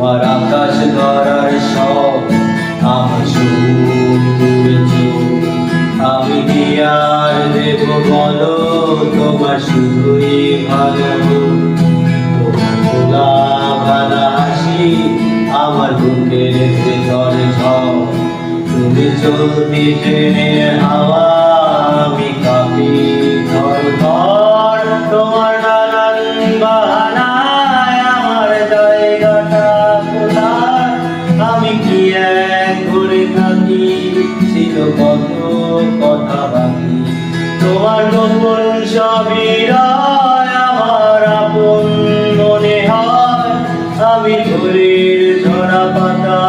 তোমার আকাশ ধরার সব আমি শুনেছি আমি কি দেব বলো, তোমার শুধুই ভালো। তোমার তোলা ভালা হাসি আমার বুকের তুমি চলতি ট্রেনের হাওয়া আমি থাকি ছিল কত কথা বাকি তোমার গোপন সবিরায় রয় আমার আপন মনে হয়। আমি ঘুরের ঝরা পাতা